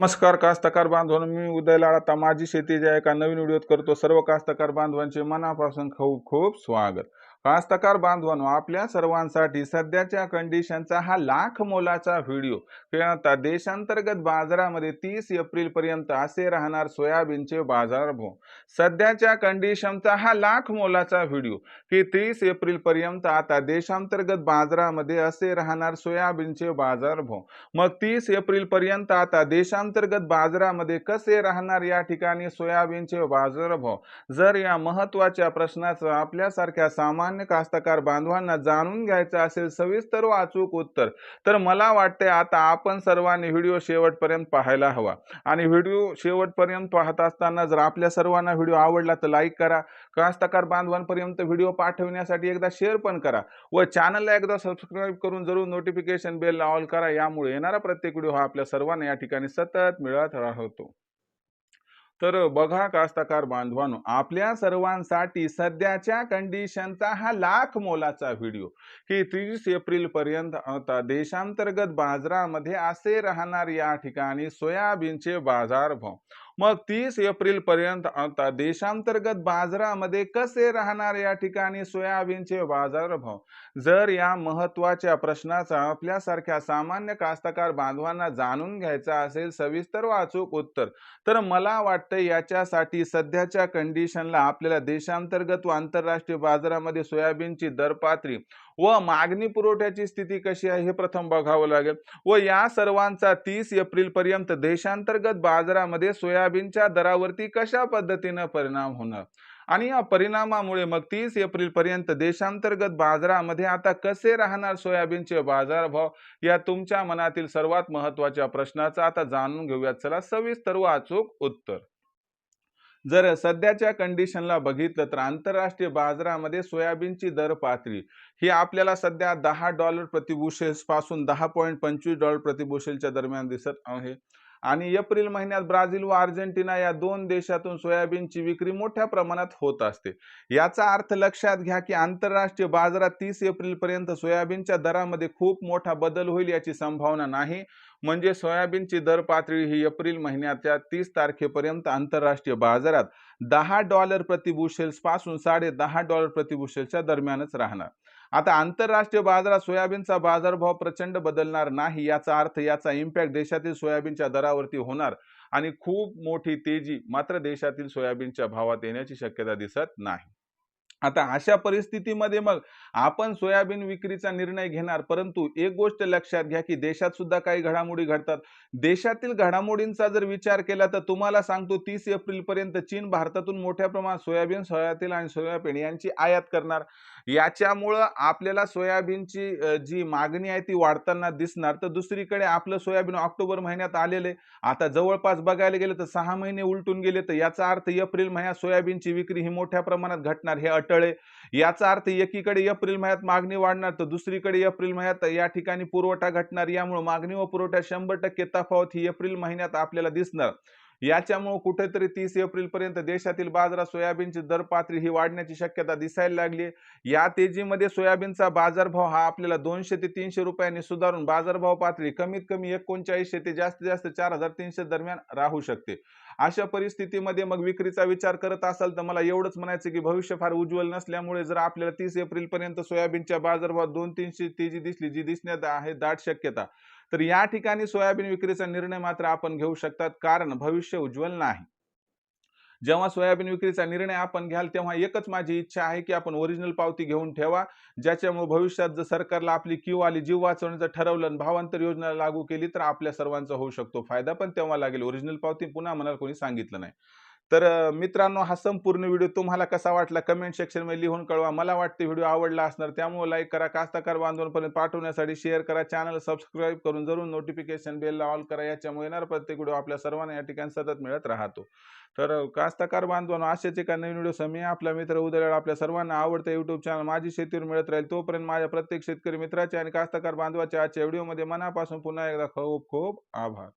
नमस्कार कास्तकार बांधवांनो मी उदय लाळाता आता माझी शेती ज्या एका नवीन व्हिडिओत करतो. सर्व कास्तकार बांधवांचे मनापासून खूप खूप स्वागत. कास्तकार बांधवांनो आपल्या सर्वांसाठी सध्याच्या कंडिशनचा हा लाख मोलाचा व्हिडिओ आता देशांतर्गत बाजारामध्ये तीस एप्रिल पर्यंत असे राहणार सोयाबीनचे बाजारभाव. सध्याच्या कंडिशनचा हा लाख मोलाचा व्हिडिओ की तीस एप्रिल पर्यंत आता देशांतर्गत बाजारामध्ये असे राहणार सोयाबीनचे बाजारभाव. मग तीस एप्रिल पर्यंत आता देशांतर्गत बाजारामध्ये कसे राहणार या ठिकाणी सोयाबीनचे बाजारभाव? जर या महत्त्वाच्या प्रश्नाचं आपल्यासारख्या सामान्य कास्तकार बांधवांना जाणून घ्यायचं असेल सविस्तर व अचूक उत्तर तर मला वाटते आता आपण सर्वांनी व्हिडिओ शेवटपर्यंत पाहायला हवा. आणि व्हिडिओ शेवटपर्यंत पाहत असताना जर आपल्या सर्वांना व्हिडिओ आवडला तर लाईक करा कास्तकार बांधवांपर्यंत व्हिडिओ पाठवण्यासाठी एकदा शेअर पण करा व चॅनलला एकदा सबस्क्राईब करून जरूर नोटिफिकेशन बेल ऑल करा यामुळे येणारा प्रत्येक व्हिडिओ हा आपल्या सर्वांना या ठिकाणी सतत मिळत राहतो. तर बघा कास्तकार बांधवानो आपल्या सर्वांसाठी सध्याच्या कंडिशनचा हा लाख मोलाचा व्हिडिओ की तीस एप्रिल पर्यंत आता देशांतर्गत बाजारामध्ये असे राहणार या ठिकाणी सोयाबीनचे बाजारभाव. मग तीस एप्रिल पर्यंत आता देशांतर्गत बाजारामध्ये कसे राहणार या ठिकाणी सोयाबीनचे बाजारभाव? जर या महत्त्वाच्या प्रश्नाचा आपल्यासारख्या सामान्य कास्तकार बांधवांना जाणून घ्यायचा असेल सविस्तर व अचूक उत्तर तर मला वाटतं याच्यासाठी सध्याच्या कंडिशनला आपल्याला देशांतर्गत व आंतरराष्ट्रीय बाजारामध्ये सोयाबीनची दरपातळी व मागणी पुरवठ्याची स्थिती कशी आहे हे प्रथम बघावं लागेल. व या सर्वांचा तीस एप्रिल पर्यंत देशांतर्गत बाजारामध्ये सोयाबीनच्या दरावरती कशा पद्धतीनं परिणाम होणार? आणि या परिणामामुळे मग तीस एप्रिल पर्यंत देशांतर्गत बाजारामध्ये आता कसे राहणार सोयाबीनचे बाजारभाव? या तुमच्या मनातील सर्वात महत्त्वाच्या प्रश्नाचं आता जाणून घेऊयात. चला सविस्तर व अचूक उत्तर. जर सध्याच्या कंडिशनला बघितलं तर आंतरराष्ट्रीय बाजारामध्ये सोयाबीनची दर पातळी ही आपल्याला सध्या दहा डॉलर प्रतिबुशेल्सपासून दहा पॉईंट पंचवीस डॉलर प्रतिबुशेलच्या दरम्यान दिसत आहे. आणि एप्रिल महिन्यात ब्राझील व अर्जेंटिना या दोन देशातून सोयाबीनची विक्री मोठ्या प्रमाणात होत असते. याचा अर्थ लक्षात घ्या की आंतरराष्ट्रीय बाजारात तीस एप्रिलपर्यंत सोयाबीनच्या दरामध्ये खूप मोठा बदल होईल याची संभावना नाही. म्हणजे सोयाबीनची दर पातळी ही एप्रिल महिन्याच्या तीस तारखेपर्यंत आंतरराष्ट्रीय बाजारात दहा डॉलर प्रतिबुशेल्सपासून साडे दहा डॉलर प्रतिबुशेलच्या दरम्यानच राहणार. आता आंतरराष्ट्रीय बाजारात सोयाबीनचा बाजारभाव प्रचंड बदलणार नाही याचा अर्थ याचा इम्पॅक्ट देशातील सोयाबीनच्या दरावरती होणार आणि खूप मोठी तेजी मात्र देशातील सोयाबीनच्या भावात येण्याची शक्यता दिसत नाही. आता अशा परिस्थितीमध्ये मग आपण सोयाबीन विक्रीचा निर्णय घेणार. परंतु एक गोष्ट लक्षात घ्या की देशात सुद्धा काही घडामोडी घडतात. देशातील घडामोडींचा जर विचार केला तर तुम्हाला सांगतो तीस एप्रिल पर्यंत चीन भारतातून मोठ्या प्रमाणात सोयाबीन सोयातील आणि सोयाबीन यांची आयात करणार. याच्यामुळं आपल्याला सोयाबीनची जी मागणी आहे ती वाढताना दिसणार. तर दुसरीकडे आपलं सोयाबीन ऑक्टोबर महिन्यात आलेले आता जवळपास बघायला गेलं तर सहा महिने उलटून गेले. तर याचा अर्थ एप्रिल महिन्यात सोयाबीनची विक्री ही मोठ्या प्रमाणात घटणार. हे घटळे याचा अर्थ एकीकडे एप्रिल महिन्यात मागणी वाढणार तर दुसरीकडे एप्रिल महिन्यात या ठिकाणी पुरवठा घटणार. यामुळे मागणी व पुरवठा शंभर टक्के तफावत ही एप्रिल महिन्यात आपल्याला दिसणार. याच्यामुळे कुठेतरी तीस एप्रिल पर्यंत देशातील बाजारात सोयाबीनची दर पातळी ही वाढण्याची शक्यता दिसायला लागली. या तेजीमध्ये सोयाबीनचा बाजारभाव हा आपल्याला दोनशे ते तीनशे रुपयांनी सुधारून बाजारभाव पातळी कमीत कमी एकोणचाळीसशे ते जास्तीत जास्त चार हजार तीनशे दरम्यान राहू शकते. अशा परिस्थितीमध्ये मग विक्रीचा विचार करत असाल तर मला एवढंच म्हणायचं की भविष्य फार उज्ज्वल नसल्यामुळे जर आपल्याला तीस एप्रिल पर्यंत सोयाबीनच्या बाजारभावात दोन तीनशे तेजी दिसली जी दिसण्यात आहे दाट शक्यता. तर या ठिकाणी सोयाबीन विक्रीचा निर्णय मात्र आपण घेऊ शकतात कारण भविष्य उज्ज्वल नाही. जेव्हा सोयाबीन विक्रीचा निर्णय आपण घ्याल तेव्हा एकच माझी इच्छा आहे की आपण ओरिजिनल पावती घेऊन ठेवा ज्याच्यामुळे भविष्यात जर सरकारला आपली क्यू आली जीव वाचवण्याचं ठरवलं भावांतर योजना लागू केली तर आपल्या सर्वांचा होऊ शकतो फायदा. पण तेव्हा लागेल ओरिजिनल पावती पुन्हा म्हणाल कोणी सांगितलं नाही. तर मित्रांनो हा संपूर्ण व्हिडिओ तुम्हाला कसा वाटला कमेंट सेक्शनमध्ये लिहून कळवा. मला वाटते व्हिडिओ आवडला असणार त्यामुळे लाईक करा कास्ताकार बांधवांपर्यंत पाठवण्यासाठी शेअर करा चॅनल सबस्क्राईब करून जरूर नोटिफिकेशन बेलला ऑल करा याच्यामुळे येणार प्रत्येक व्हिडिओ आपल्या सर्वांना या ठिकाणी सतत मिळत राहतो. तर कास्ताकार बांधवांनो अशाच एका नवीन व्हिडिओ मी आपला मित्र उदय आपल्या सर्वांना आवडतं युट्यूब चॅनल माझी शेतीवर मिळत राहील तोपर्यंत माझ्या प्रत्येक शेतकरी मित्राचे आणि कास्ताकार बांधवाच्या आजच्या व्हिडिओमध्ये मनापासून पुन्हा एकदा खूप खूप आभार.